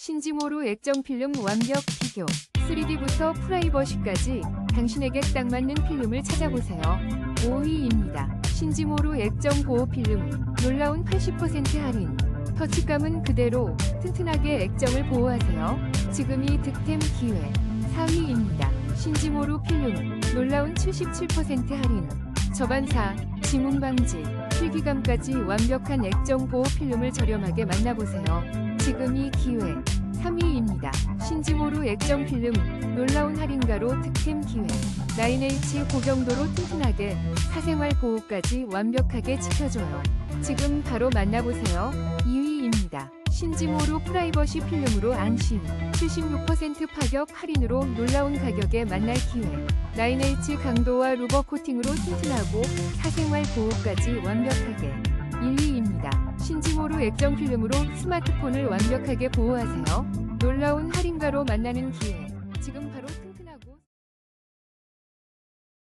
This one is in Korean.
신지모로 액정 필름 완벽 비교 3D부터 프라이버시까지 당신에게 딱 맞는 필름을 찾아보세요. 5위입니다. 신지모로 액정 보호 필름 놀라운 80% 할인 터치감은 그대로 튼튼하게 액정을 보호하세요. 지금이 득템 기회 4위입니다. 신지모로 필름 놀라운 77% 할인 저반사, 지문 방지, 필기감까지 완벽한 액정 보호 필름을 저렴하게 만나보세요. 지금이 기회. 3위입니다. 신지모루 액정 필름 놀라운 할인가로 득템 기회. 9H 고경도로 튼튼하게 사생활 보호까지 완벽하게 지켜줘요. 지금 바로 만나보세요. 2위입니다. 신지모루 프라이버시 필름으로 안심. 76% 파격 할인으로 놀라운 가격에 만날 기회. 9H 강도와 루버 코팅으로 튼튼하고 사생활 보호까지 완벽하게 1위입니다. 액정 필름으로 스마트폰을 완벽하게 보호하세요. 놀라운 할인가로 만나는 기회. 지금 바로